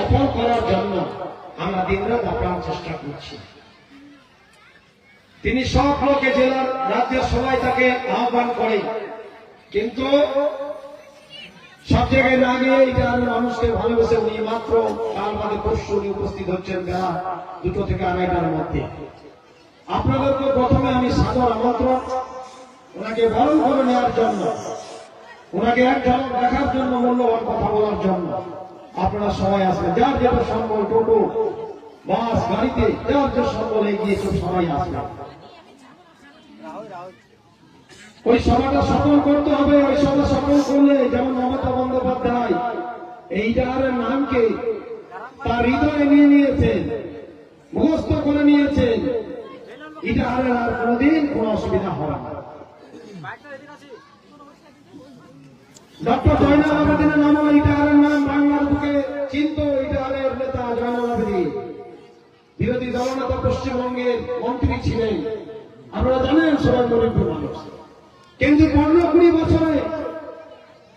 সফল করার জন্য আমরা দিনরাত আপ্রাণ চেষ্টা করছি। তিনি সব লোকে জেলার রাজ্যের সবাই তাকে আহ্বান করে কিন্তু সব জায়গায় না গিয়ে এটা আমি মানুষকে ভালোবেসে উনি মাত্র কাল বাদে পরশু উনি উপস্থিত হচ্ছেন বেলা দুটো থেকে আড়াইটার মধ্যে। আপনাদেরকে প্রথমে আমি সাদর আমন্ত্রণ, ওনাকে বরণ করে নেওয়ার জন্য, ওনাকে এক ঝলক দেখার জন্য, মূল্যবান কথা বলার জন্য। আপনারা সবাই আসবেন। যার যেটা সম্বল, টোটো, বাস, গাড়িতে, যার যে সম্বল, এগিয়ে সব সবাই আসবেন। ওই সভাটা সফল করতে হবে, ওই সভা সফল করলে যেমন মমতা বন্দ্যোপাধ্যায় এই জাহারের নামকে তার হৃদয়ে নিয়ে নিয়েছেন, মুখস্থ করে নিয়েছেন। ইটাহারের আর কোনোদিন কোনো অসুবিধা হবে না। ডক্টর জয়নাল আবেদিনের নাম হলো ইটাহারের নাম বাংলার বুকে চিন্ত ইটাহারের নেতা জয়নাল আবেদিন বিরোধী দলনেতা পশ্চিমবঙ্গের মন্ত্রী ছিলেন। আপনারা জানেন সবাই গরিব মানুষ কিন্তু পনেরো কুড়ি বছরে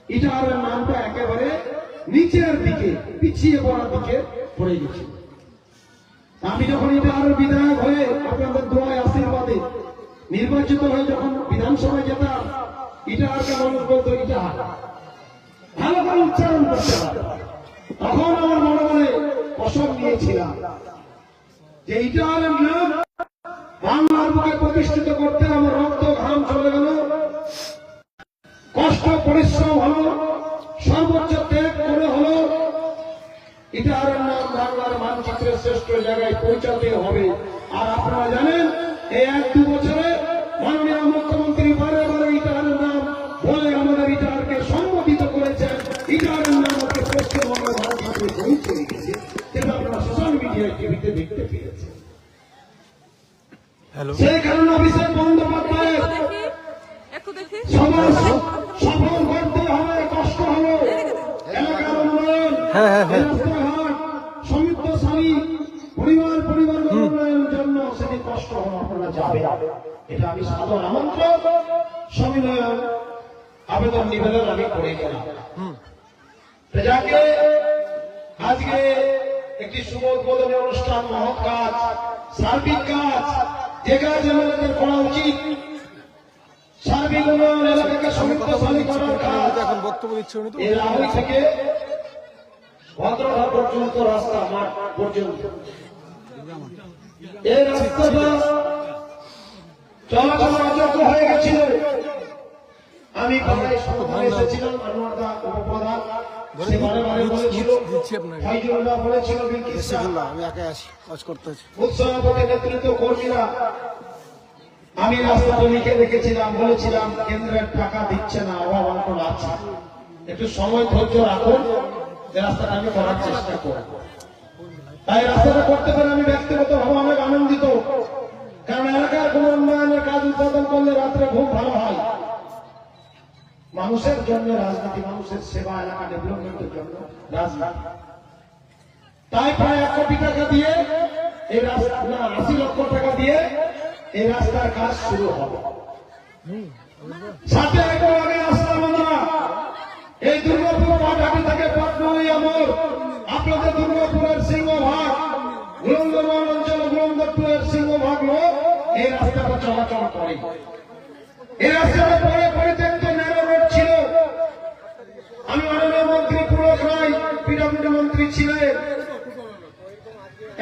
ইটাহারের নামটা একেবারে নিচের দিকে, পিছিয়ে পড়ার দিকে পড়ে গেছে। আমি যখন ইটাহারের বিধায়ক হয়ে আপনাদের দোয়ায় আশীর্বাদে নির্বাচিত হয়ে যখন বিধানসভায় যেতাম ইটাহারকে মানুষ বলতো ইটাহার ভালো করে উচ্চারণ করতে পারে তখন আমার মনে মনে কসম নিয়েছিলাম যে ইটাহারের নাম বাংলার বুকে প্রতিষ্ঠিত করতে আমার রক্ত ঘাম চলে গেল। কষ্ট, পরিশ্রম হলো, সর্বোচ্চ ত্যাগ করে হলো। ইটাহারের নাম বাংলার মানচিত্রের শ্রেষ্ঠ জায়গায় পৌঁছাতে হবে। আর আপনারা জানেন, এই এক দু বছরে মাননীয় মুখ্যমন্ত্রী দেখতে পেয়েছেন হ্যালো সেই কারণে অভিষেক বন্দ্যোপাধ্যায়ের দেখি একটু দেখি। সমাজ সফল করতে হবে কষ্ট হবে। এলাকার উন্নয়ন হ্যাঁ, হ্যাঁ, হ্যাঁ। পরিবার পরিবার উন্নয়নের জন্য সেটি কষ্ট হবে আপনারা যাবে এটা আমি সাদর আমন্ত্রণ সমিলয়ন আবেদন নিবেদন আমি করে গেলাম। তো আজকে একটি শুভ উদ্বোধনী অনুষ্ঠান, মহৎ কাজ, সার্বিক কাজ, যে কাজ আমাদের করা উচিত। সার্বিক উন্নয়ন এলাকাকে সমৃদ্ধশালী করার কাজ। এখন বক্তব্য দিচ্ছে উনি তো এই রাহুল থেকে ভদ্রঘাট পর্যন্ত রাস্তা, মাঠ পর্যন্ত। এই রাস্তাটা চলাচল অযোগ্য হয়ে গেছিল। আমি সমাধানে এসেছিলাম আনোয়ারদা উপপ্রধান। আমি বলেছিলাম, কেন্দ্রের টাকা দিচ্ছে না, অভাব আছে। একটু সময় ধৈর্য রাখুন, যে রাস্তাটা আমি করার চেষ্টা করব। তাই রাস্তাটা করতে পারে আমি ব্যক্তিগত ভাবে অনেক আনন্দিত। কারণ এলাকার কোন উন্নয়নের কাজ উৎপাদন করলে রাত্রে ঘুম ভালো হয়। মানুষের জন্য, রাজনীতি মানুষের সেবা, এলাকা ডেভেলপমেন্টের জন্য রাজনীতি তাই প্রায় এক কোটি টাকা দিয়ে এই রাস্তা আশি লক্ষ টাকা দিয়ে এই রাস্তার কাজ শুরু হবে। সাথে আগে আসলাম আমরা। এই দুর্গাপুর পাটাটি থেকে পাটনই আমর আপনাদের দুর্গাপুরের সিংহভাগ গুলন্দরবান অঞ্চল গুলন্দরপুরের সিংহভাগ লোক এই রাস্তাটা চলাচল করে। এই রাস্তাটা পরে পরিত্যক্ত ন্যারো রোড ছিল আমি মাননীয় মন্ত্রী পুলক রায় পিডব্লিউডি মন্ত্রী ছিলেন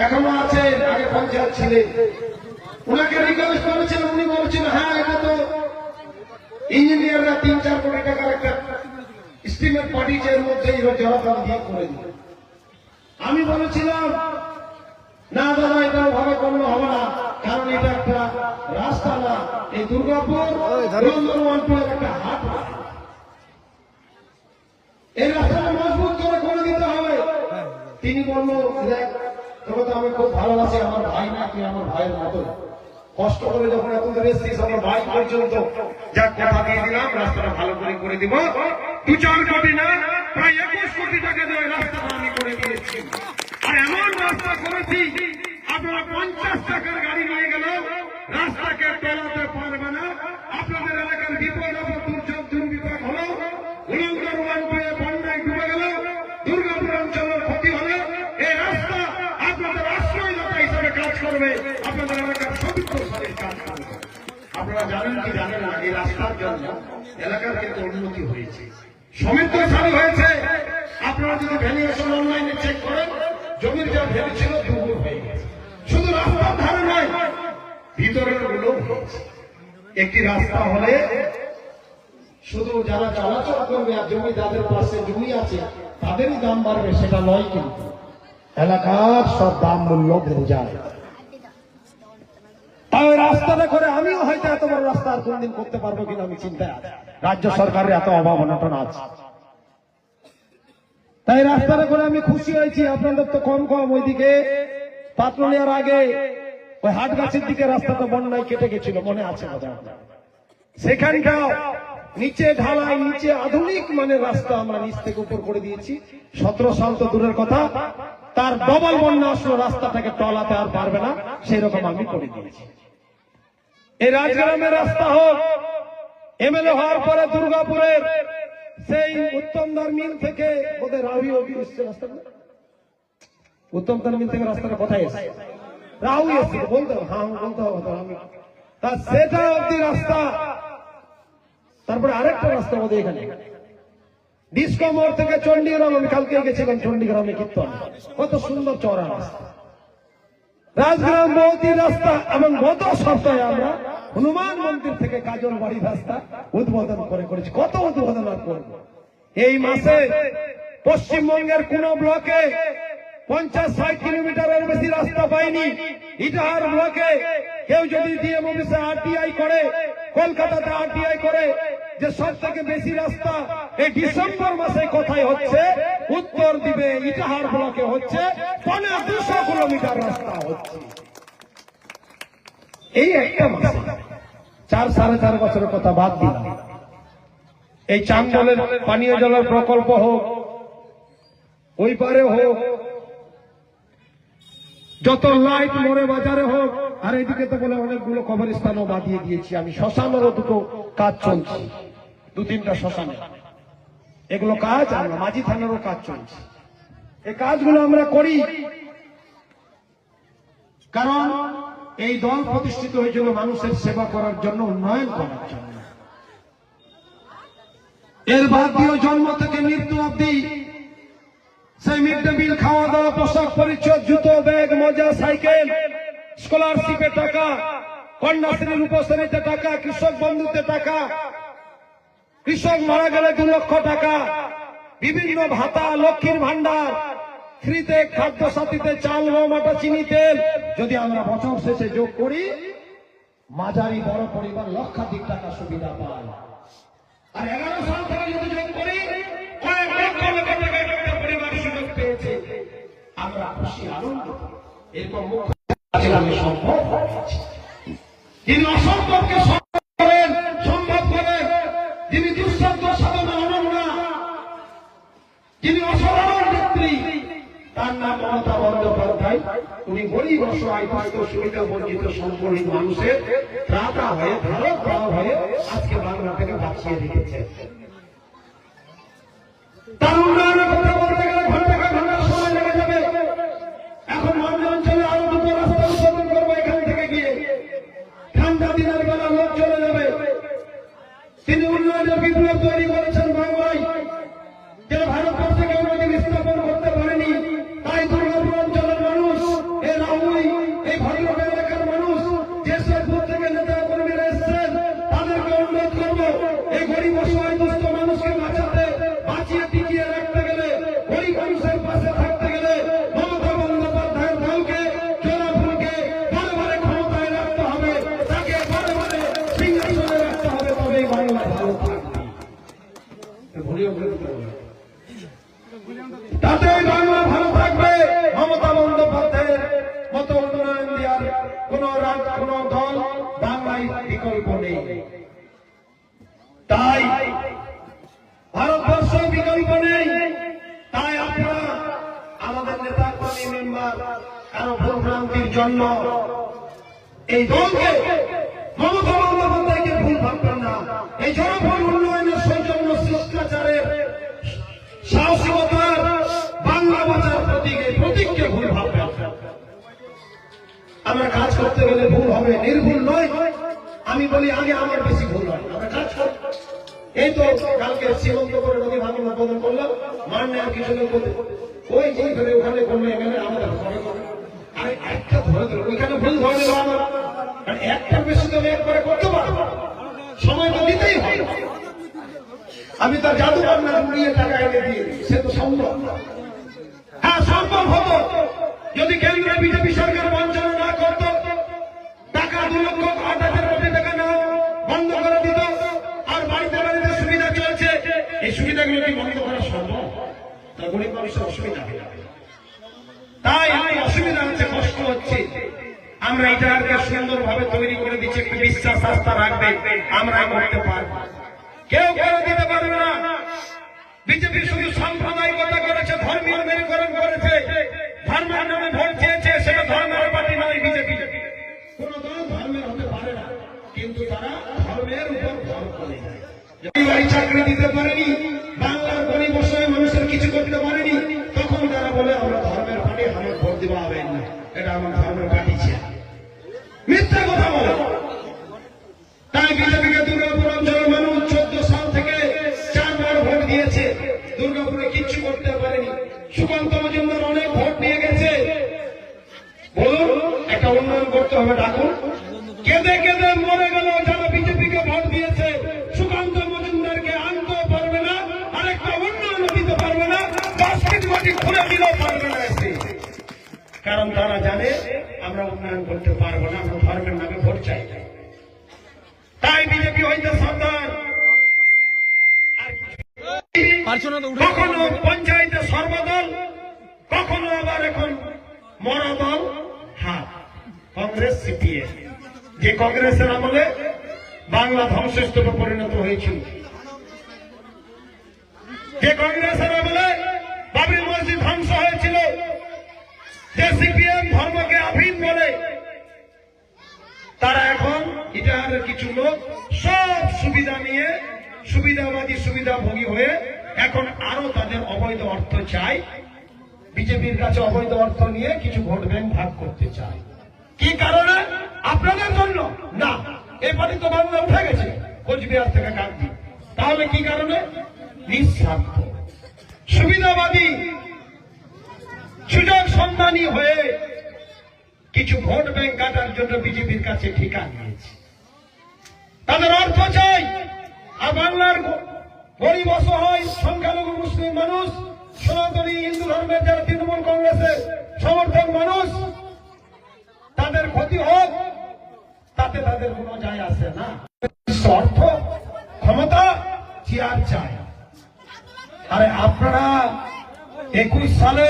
এখনও আছেন আগে পঞ্চায়েত ছিলেন। ওনাকে রিকোয়েস্ট করেছিলেন উনি বলছেন হ্যাঁ এটা তো ইঞ্জিনিয়াররা তিন চার কোটি টাকার একটা স্টিমেট পাঠিয়েছে এর মধ্যে জলাধার দিয়ে করে দিল। আমি বলেছিলাম না দাদা এটা ভাবে করলে হবে না কারণ এটা একটা রাস্তা না। এই দুর্গাপুর একটা হাট এই রাস্তাটা তিনি বলল, দেখ, তোকে তো আমি খুব ভালোবাসি, আমার ভাই না, তুই আমার ভাইয়ের মতো কষ্ট করে যখন এত দূর এসছিস, আমার ভাই পর্যন্ত যা কথা দিয়ে দিলাম, রাস্তাটা ভালো করে করে দিব। দু চার কোটি না, প্রায় একুশ কোটি টাকা দিয়ে রাস্তাটা আমি করে দিয়েছি। আর এমন রাস্তা করেছি, আপনারা পঞ্চাশ টাকার গাড়ি নিয়ে গেল রাস্তাকে পেলাতে পারবে না। জানেন কি জানেন না এই রাস্তার জন্য এলাকার কিন্তু উন্নতি হয়েছে। সমিত্র সারি হয়েছে। আপনারা যদি ভ্যালুয়েশন অনলাইনে চেক করেন জমির যা ভ্যালু ছিল দুগুণ হয়ে গেছে। শুধু রাস্তার ধারে নয় ভিতরেরগুলো একটি রাস্তা হলে শুধু যারা চলাচল করবে আর জমি যাদের পাশে জমি আছে তাদেরই দাম বাড়বে সেটা নয় কিন্তু। এলাকার সব দাম মূল্য বেড়ে যায় তাই ওই রাস্তাটা করে আমিও হয়তো এত বড় রাস্তা আর কোনদিন করতে পারব কিনা আমি চিন্তায় আছি। রাজ্য সরকারের এত অভাব অনটন আছে। তাই রাস্তাটা করে আমি খুশি হয়েছি, আপনাদের তো কম কম ওইদিকে। পাত্রলিয়ার আগে ওই হাট গাছের দিকে রাস্তাটা বন্যায় কেটে গেছিল, মনে আছে। সেখানটাও নিচে ঢালাই, নিচে আধুনিক মানের রাস্তা আমরা নিচ থেকে উপর করে দিয়েছি। সতেরো সাল তো দূরের কথা। তার ডবল বন্যা আসলো, রাস্তাটাকে টলাতে আর পারবে না সেই রকম আমি করে দিয়েছি। এই রাজগ্রামের রাস্তা হোক এমএলএ হওয়ার পরে দুর্গাপুরের সেই উত্তমদার মিল থেকে ওদের রাহুল অবধি এসছে রাস্তাটা। উত্তমদার মিল থেকে রাস্তাটা কোথায় এসছে? রাহু এসছে বলতে হবে, হ্যাঁ বলতে হবে আমি তা সেটা অব্দি রাস্তা। তারপরে আরেকটা রাস্তা আমাদের এখানে। ডিসকো মোড় থেকে চণ্ডীগ্রাম আমি কালকে গেছিলাম চণ্ডীগ্রামে কীর্তন। কত সুন্দর চড়া রাস্তা। রাজগ্রাম মৌতি রাস্তা এবং গত সপ্তাহে আমরা হনুমান মন্দির থেকে কাজল বাড়ি রাস্তা উদ্বোধন করে করেছি। কত উদ্বোধন আর করব? এই মাসে পশ্চিমবঙ্গের কোন ব্লকে পঞ্চাশ ষাট কিলোমিটারের বেশি রাস্তা পায়নি ইটাহার ব্লকে কেউ যদি ডিএম অফিসে আরটিআই করে, কলকাতাতে আরটিআই করে যে সব থেকে বেশি রাস্তা এই ডিসেম্বর মাসে কোথায় হচ্ছে, উত্তর দিবে ইটাহার ব্লকে হচ্ছে, পনেরো দুশো কিলোমিটার রাস্তা হচ্ছে। এই একটা মাসে। চার সাড়ে চার বছরের কথা বাদ দিলাম। এই চাঙ্গলের পানীয় জলের প্রকল্প হোক, ওই পারে হোক, যত লাইট মোড়ে বাজারে হোক, আর এদিকে তো বলে অনেকগুলো কবরস্থানও বাদিয়ে দিয়েছি আমি। শ্মশানেরও দুটো কাজ চলছে। দু তিনটা শ্মশানে। এগুলো কাজ আমরা মাঝি থানারও কাজ চলছে। এই কাজগুলো আমরা করি। কারণ এই দল প্রতিষ্ঠিত হয়েছিল মানুষের সেবা করার জন্য উন্নয়ন করার জন্য। এর বাদ দিয়েও জন্ম থেকে মৃত্যু অব্দি সেই মিড ডে মিল খাওয়া দাওয়া পোশাক পরিচ্ছদ, জুতো, ব্যাগ, মজা, সাইকেল স্কলারশিপে টাকা কন্যাশ্রী রূপশ্রীতে টাকা, কৃষক বন্ধুতে টাকা, কৃষক মারা গেলে দু লক্ষ টাকা, বিভিন্ন ভাতা, লক্ষ্মীর ভান্ডার ফ্রিতে খাদ্য সাথীতে চাল গম আটা, চিনি, তেল। যদি আমরা বছর শেষে যোগ করি, মাঝারি বড় পরিবার লক্ষাধিক টাকা সুবিধা পায়। আর এগারো সাল থেকে যদি যোগ করি, কয়েক লক্ষ লক্ষ টাকা আমরা খুশি আনন্দ এরকম মুখ্য সম্ভব যিনি অসম্ভবকে দিনের বেলা লোক চলে যাবে। তিনি উন্নয়নের বিপ্লব তৈরি মতো উন্নয়ন দেওয়ার কোন রাজ, কোন দল বাংলায় বিকল্প নেই। তাই ভারতবর্ষ বিকল্প নেই। তাই আপনারা আমাদের নেতা কর্মী মেম্বার, কারও ভুলভ্রান্তির জন্য এই দলকে মমতা বন্দ্যোপাধ্যায়কে ভুল ভাববেন না। এই জনফল উন্নয়নের সৌজন্য শিষ্টাচারের সাহসিকতার বাংলা ভাষার প্রতীক প্রতীককে ভুল ভাববেন। আমরা কাজ করতে গেলে ভুল হবে, নির্ভুল নয় আমি বলি, আগে আমার বেশি ভুল হয়। আমরা কাজ করি। এই তো কালকে সীমন্ত করে নদী ভাঙন উদ্বোধন করলাম। মান নেওয়ার কিছু লোক ওই যে ঘরে ওখানে কোনো এমএলএ আমাদের ঘরে আরে একটা ধরে ধরে, ওইখানে ভুল ধরে দিল আমার একটা বেশি তো একবারে করতে পারব। সময় তো দিতেই হবে। আমি তার জাদুকর না উড়িয়ে টাকা এনে দিয়ে। সে তো সম্ভব হ্যাঁ সম্ভব হতো। যদি কেন্দ্রে বিজেপি সরকার বঞ্চনা না করত, টাকা দু লক্ষ আট হাজার কোটি টাকা না, বন্ধ করে দিত, আর বাড়িতে বাড়িতে সুবিধা চলছে, এই সুবিধাগুলো কি বন্ধ করা সম্ভব? তা গরিব মানুষের অসুবিধা হয়ে যাবে তাই অসুবিধা হচ্ছে, কষ্ট হচ্ছে। আমরা এটাকে সুন্দরভাবে তৈরি করে দিচ্ছি, একটু বিশ্বাস আস্থা রাখবে, আমরা করতে পারব। কেউ করে দিতে পারবে না। বিজেপি শুধু সাম্প্রদায়িকতা চাকরি দিতে পারেনি, বাংলার গরিব অসহায় মানুষের কিছু করতে পারেনি, তখন তারা বলে, আমরা ধর্মের পার্টি আমার ভোট দেওয়া হবে না। এটা আমার ধর্মের পার্টি ছিল। মিথ্যা কথা বলে। তাই বিজেপিকে দুর্গাপুর অঞ্চলের মানুষ চোদ্দ সাল থেকে চারবার ভোট দিয়েছে। দুর্গাপুরে কিচ্ছু করতে পারেনি। সুকান্ত মজুমদার অনেক ভোট নিয়ে গেছে। বলুন, একটা উন্নয়ন করতে হবে, ডাকুন। কেঁদে কেঁদে ধ্বংসস্তূপে পরিণত হয়েছিল। যে কংগ্রেসের আমলে বাবরি মসজিদ ধ্বংস হয়েছিল, যে সিপিএম ধর্মকে আফিম বলে, তারা এখন ইটাহারের কিছু লোক সব সুবিধা নিয়ে, সুবিধাবাদী, সুবিধাভোগী হয়ে এখন আরও তাদের অবৈধ অর্থ চাই বিজেপির কাছে অবৈধ অর্থ নিয়ে কিছু ভোট ব্যাংক ভাগ করতে চায়। কি কারণে? আপনাদের জন্য? না। এই তো বাংলা উঠে গেছে। কোচবিহার থেকে গান্ধী তাহলে কি কারণে? নিঃস্বার্থ। সুবিধাবাদী, সুযোগ সন্ধানী হয়ে কিছু ভোট ব্যাংক কাটার জন্য বিজেপির কাছে ঠিকা নিয়েছে। তাদের অর্থ চাই, আর বাংলার গরিব অসহায় তাদের কোনো যায় আসে না। অর্থ ক্ষমতা চেয়ার চায়? আরে আপনারা একুশ সালে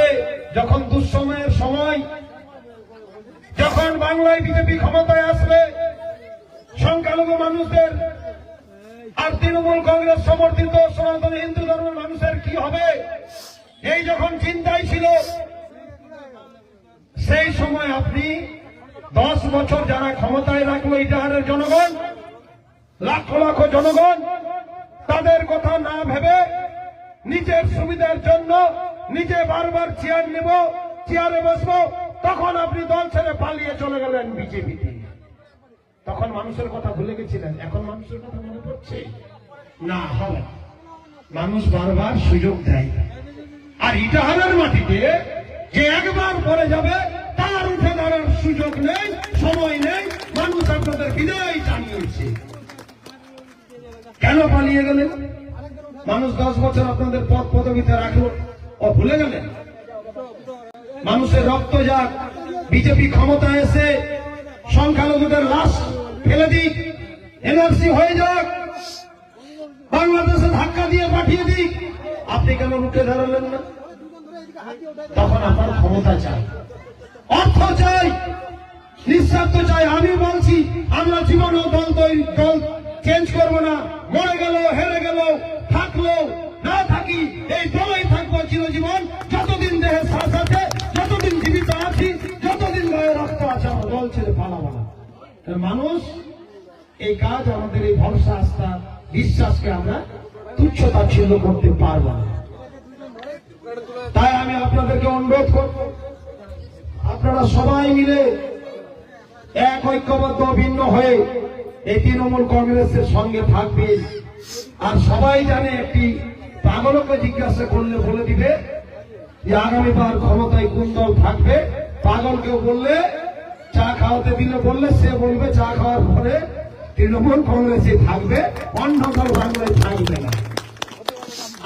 যখন দুঃসময়ের সময় যখন বাংলায় বিজেপি ক্ষমতায় আসবে, সংখ্যালঘু মানুষদের আর তৃণমূল কংগ্রেস সমর্থিত সনাতন হিন্দু ধর্মের মানুষের কি হবে? এই যখন চিন্তায় ছিল, সেই সময় আপনি দশ বছর যারা ক্ষমতায় রাখল ইটাহারের জনগণ, লাখ লাখ জনগণ, তাদের কথা না ভেবে নিজের সুবিধার জন্য নিজে বারবার চেয়ার নেব, চেয়ারে বসবো, তখন আপনি দল ছেড়ে পালিয়ে চলে গেলেন বিজেপিতে। তখন মানুষের কথা ভুলে গেছিলেন, এখন মানুষের কথা মনে পড়ছে? না হবে মানুষ বারবার সুযোগ দেয়। আর ইটাহারের মাটিতে যে একবার পরে যাবে তার উঠে দাঁড়ার সুযোগ নেই, সময় নেই, মানুষ আপনাদের বিদায় জানিয়েছে। কেন পালিয়ে গেলেন? মানুষ দশ বছর আপনাদের পদ পদবিতে রাখল, ও ভুলে গেলেন? মানুষের রক্ত যাক, বিজেপি ক্ষমতা এসে সংখ্যালঘুদের লাশ ফেলে দিক, এনআরসি হয়ে যাক, বাংলাদেশে ধাক্কা দিয়ে পাঠিয়ে দিক। আপনি কেন রুখে দাঁড়ালেন না? তখন আপনার ক্ষমতা চাই। অর্থ চাই, নিঃস্বার্থ চাই আমি বলছি, আমরা জীবনেও দল দল চেঞ্জ করব না। মরে গেল, হেরে গেল, থাকল, না থাকি, এই দলেই থাকব চিরজীবন। যতদিন দেহে শ্বাস আছে, যতদিন জীবিত আছি, যতদিন গায়ে রক্ত আছে, আমরা দল ছেড়ে পালাবো না। মানুষ, এই কাজ আমাদের এই ভরসা, আস্থা, বিশ্বাসকে আমরা তুচ্ছ তাচ্ছিল্য করতে পারব না। তাই আমি আপনাদেরকে অনুরোধ করব আপনারা সবাই মিলে এক ঐক্যবদ্ধ ভিন্ন হয়ে এই তৃণমূল কংগ্রেসের সঙ্গে থাকবেন। আর সবাই জানে একটি পাগলকে জিজ্ঞাসা করলে বলে দিবে যে, আগামীবার ক্ষমতায় কোন দল থাকবে? পাগলকেও বললে, চা খাওয়াতে দিলে বললে, সে বলবে, চা খাওয়ার পরে তৃণমূল কংগ্রেসে থাকবে অন্য দল বাংলায় থাকবে না।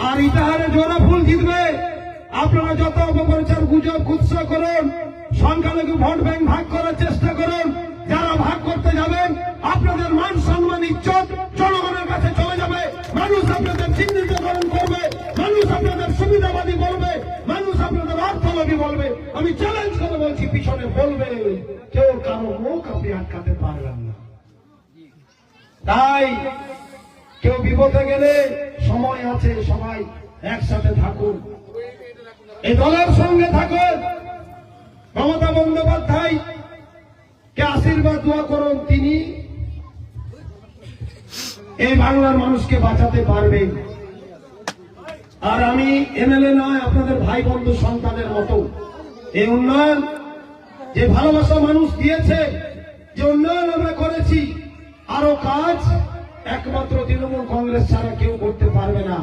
আর ইটাহারে জোড়া ফুল জিতবে। আপনারা যত অপপ্রচার, গুজব, কুৎসা করুন সংখ্যালঘু ভোট ব্যাংক ভাগ করার চেষ্টা করুন। যারা ভাগ করতে যাবেন আপনাদের মান সম্মান, ইজ্জত জনগণের কাছে চলে যাবে। মানুষ আপনাদের চিহ্নিতকরণ করবে। মানুষ আপনাদের সুবিধাবাদী বলবে। মানুষ আপনাদের অর্থলোভী বলবে। আমি চ্যালেঞ্জ করে বলছি, পিছনে বলবে। কেউ কারও মুখ আপনি আটকাতে পারবেন না। তাই কেউ বিপদে গেলে সময় আছে, সবাই একসাথে থাকুন। এই দলের সঙ্গে থাকুন। মমতা বন্দ্যোপাধ্যায়, কে আশীর্বাদ দোয়া করুন তিনি। এই বাংলার মানুষকে বাঁচাতে পারবেন। আর আমি এমএলএ নয়, আপনাদের ভাই বন্ধু সন্তানের মতো। এই উন্নয়ন যে ভালোবাসা মানুষ দিয়েছে, যে উন্নয়ন আমরা করেছি, আরও কাজ একমাত্র তৃণমূল কংগ্রেস ছাড়া কেউ করতে পারবে না।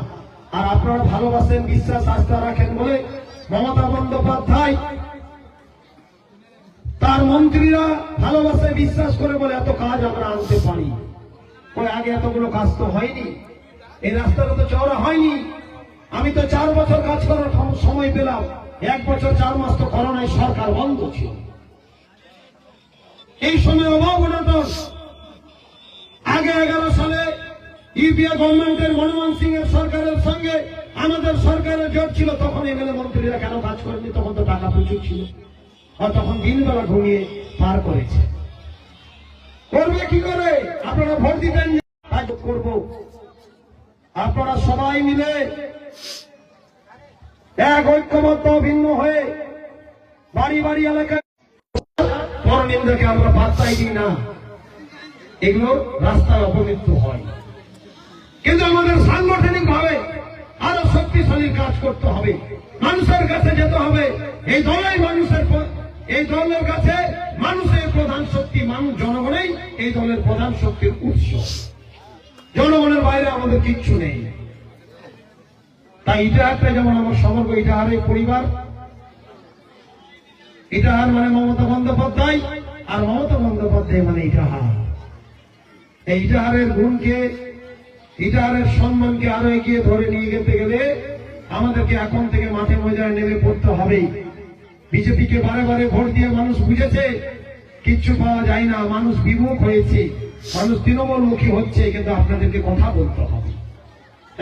আর আপনারা ভালোবাসেন, বিশ্বাস আস্থা রাখেন বলে মমতা বন্দ্যোপাধ্যায় তার মন্ত্রীরা ভালোবাসে বিশ্বাস করে বলে, এত কাজ আমরা আনতে পারি। ওই আগে এতগুলো কাজ তো হয়নি। এই রাস্তাটা তো চওড়া হয়নি। আমি তো চার বছর কাজ করার সময় পেলাম। এক বছর চার মাস তো করোনায় সরকার বন্ধ ছিল। এই সময় অভাব অনটন আগে এগারো সালে ইউপিএ গভর্নমেন্টের মনমোহন সিং এর সরকারের সঙ্গে আমাদের সরকারের জোট ছিল, তখন এমএলএ মন্ত্রীরা কেন কাজ করেনি তখন তো টাকা প্রচুর ছিল। তখন দিনবেলা ঘুমিয়ে পার করেছে। করবে কি করে? আপনারা ভোট দিবেন করব। আপনারা সবাই মিলে এক ঐক্যবদ্ধ, ভিন্ন হয়ে বাড়ি বাড়ি এলাকায় পরনিন্দাকে আমরা পাত্তাই দিই না? এগুলো রাস্তায় অপমৃত্যু হয়। কিন্তু আমাদের সাংগঠনিক ভাবে আরও শক্তিশালী কাজ করতে হবে। মানুষের কাছে যেতে হবে। এই দলেই মানুষের এই দলের কাছে মানুষের প্রধান শক্তি মানুষ জনগণেই, এই দলের প্রধান শক্তির উৎস। জনগণের বাইরে আমাদের কিচ্ছু নেই। তাই ইটাহারটা যেমন আমার সমগ্র ইটাহারের পরিবার। ইটাহার মানে মমতা বন্দ্যোপাধ্যায়, আর মমতা বন্দ্যোপাধ্যায় মানে ইটাহার এই ইটাহারের গুণকে ইটাহারের সম্মানকে আরও এগিয়ে ধরে নিয়ে যেতে গেলে আমাদেরকে এখন থেকে মাঠে ময়দানে নেমে পড়তে হবে বিজেপিকে বারে বারে ভোট দিয়ে মানুষ বুঝেছে, কিচ্ছু পাওয়া যায় না, মানুষ বিমুখ হয়েছে, মানুষ তৃণমূলমুখী হচ্ছে, কিন্তু আপনাদেরকে কথা বলতে হবে।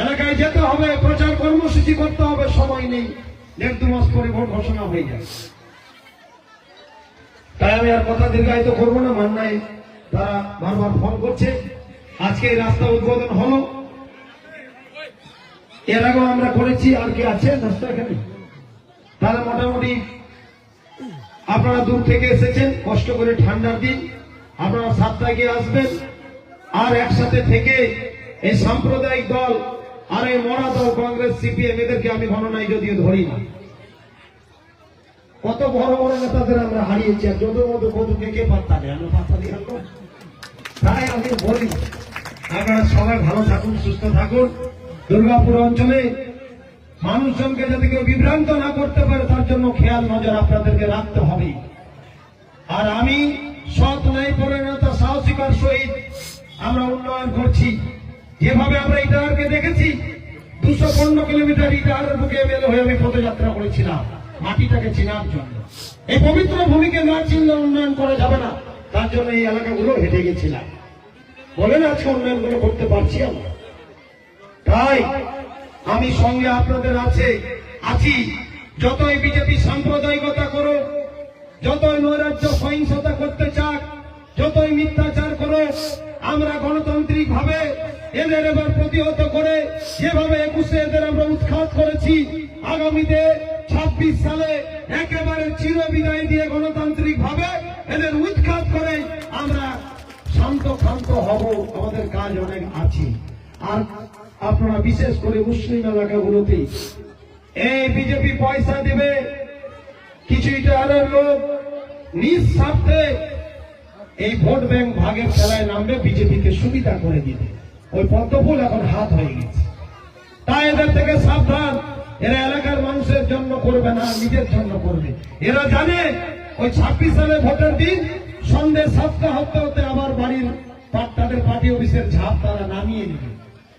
এলাকায় যেতে হবে, প্রচার কর্মসূচি করতে হবে, সময় নেই, দেড় দু মাস পরে ভোট ঘোষণা হয়ে যায় তাই আমি আর কথা দীর্ঘায়িত করব না, মান্নায় তারা বারবার ফোন করছে। আজকে এই রাস্তা উদ্বোধন হলো। এর আগেও আমরা করেছি, আর কি আছে রাস্তা এখানে? তাহলে মোটামুটি আপনারা দূর থেকে এসেছেন, কষ্ট করে ঠান্ডার দিন, আপনারা সাতটায় গিয়ে আসবেন, আর একসাথে থেকে এই সাম্প্রদায়িক দল আর এই মরা দল কংগ্রেস, সিপিএম, এদেরকে আমি গণনায় যদিও ধরি না। কত বড় বড় নেতাদের আমরা হারিয়েছি, আর যত মতো কতকে কে পাত্তা আমরা পাত্তা তাই আমি বলি, আপনারা সবাই ভালো থাকুন, সুস্থ থাকুন। দুর্গাপুর অঞ্চলে মানুষজনকে যাতে কেউ বিভ্রান্ত না করতে পারে, তার জন্য খেয়াল, নজর আপনাদেরকে রাখতে হবে। আর আমি সৎ ন্যায় পরিণত সাহসিকার সহিত আমরা উন্নয়ন করছি। যেভাবে আমরা ইটাহারকে দেখেছি, দুশো পনেরো কিলোমিটার ইটাহারের বুকে মেলে হয়ে আমি পদযাত্রা করেছিলাম। মাটিটাকে চেনার জন্য। এই পবিত্র ভূমিকে না চিনলে উন্নয়ন করা যাবে না। তার জন্য এই এলাকাগুলো হেঁটে গেছিলাম। বলেন আজকে উন্নয়নগুলো করতে পারছি আমরা। তাই আমি সঙ্গে আপনাদের আছে, আছি। যতই বিজেপি সাম্প্রদায়িকতা করো যতই নৈরাজ্য সহিংসতা করতে চাক, যতই মিথ্যাচার করো আমরা গণতান্ত্রিক ভাবে এদের এবার প্রতিহত করে যেভাবে একুশে এদের আমরা উৎখাত করেছি, আগামীতে ছাব্বিশ সালে একেবারে চিরবিদায় দিয়ে গণতান্ত্রিক ভাবে এদের উৎখাত করে আমরা শান্ত শান্ত হব। আমাদের কাজ অনেক আছে। আর আপনারা বিশেষ করে মুসলিম এলাকাগুলোতে এই বিজেপি পয়সা দেবে। কিছু ইটাহারের লোক নিজ স্বার্থে এই ভোট ব্যাংক ভাগের খেলায় নামবে, বিজেপিকে সুবিধা করে দিতে ওই পদ্মফুল এখন হাত হয়ে গেছে। তাই এদের থেকে সাবধান। এরা এলাকার মানুষের জন্য করবে না, নিজের জন্য করবে। এরা জানে ওই ছাব্বিশ সালে ভোটের দিন সন্ধ্যে সাতটা হতে হতে আবার বাড়ির তাদের পার্টি অফিসের ঝাঁপ তারা নামিয়ে নেবে।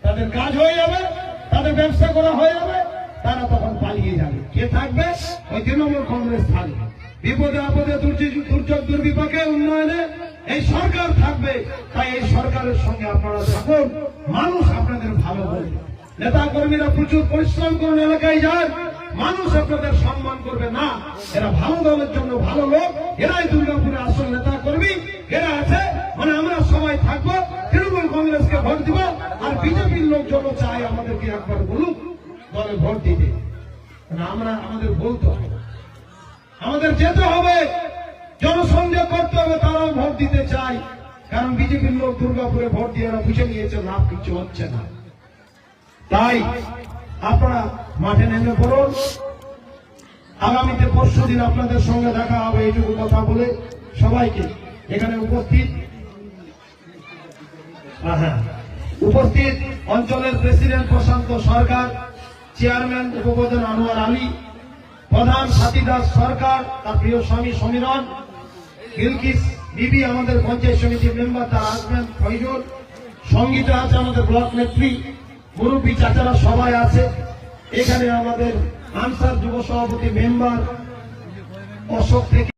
তাদের কাজ হয়ে যাবে, তাদের ব্যবসা করা হয়ে যাবে, তারা তখন পালিয়ে যাবে। কে থাকবে? ওই তৃণমূল কংগ্রেস থাকবে। বিপদে আপদে দুর্যোগ দুর্বিপাকে উন্নয়নে এই সরকার থাকবে। তাই এই সরকারের সঙ্গে আপনারা থাকুন। মানুষ আপনাদের ভালো বলবে নেতা কর্মীরা প্রচুর পরিশ্রম করুন এলাকায় যান। মানুষ আপনাদের সম্মান করবে না। এরা ভালো দলের জন্য ভালো লোক। এরাই দুর্গাপুরে আসল নেতা কর্মী এরা আছে মানে আমরা সবাই থাকব। কংগ্রেসকে ভোট দিব আর বিজেপির লোকজন চায় আমাদেরকে একবার বলুক, দলে ভোট দিতে। আমরা, আমাদের বলতে হবে। আমাদের যেতে হবে। জনসংযোগ করতে হবে, তারাও ভোট দিতে চাই কারণ বিজেপির লোক দুর্গাপুরে ভোট দিয়ে বুঝে নিয়েছে, লাভ কিছু হচ্ছে না। তাই আপনারা মাঠে নেমে পড়ুন। আগামীতে পরশু দিন আপনাদের সঙ্গে দেখা হবে, এইটুকু কথা বলে সবাইকে এখানে উপস্থিত। উপস্থিত অঞ্চলের প্রেসিডেন্ট প্রশান্ত সরকার, চেয়ারম্যান উপপ্রধান আনোয়ার আলী, প্রধান সাথীদাস সরকার, তার প্রিয় স্বামী সমীরণ বিলকিস বিবি আমাদের পঞ্চায়েত সমিতির মেম্বার, তার হাজব্যান্ড ফৈজল সঙ্গীতে আছে আমাদের ব্লক নেত্রী, মুরব্বী চাচারা সবাই আছে। এখানে আমাদের আনসার যুব সভাপতি মেম্বার অশোক থেকে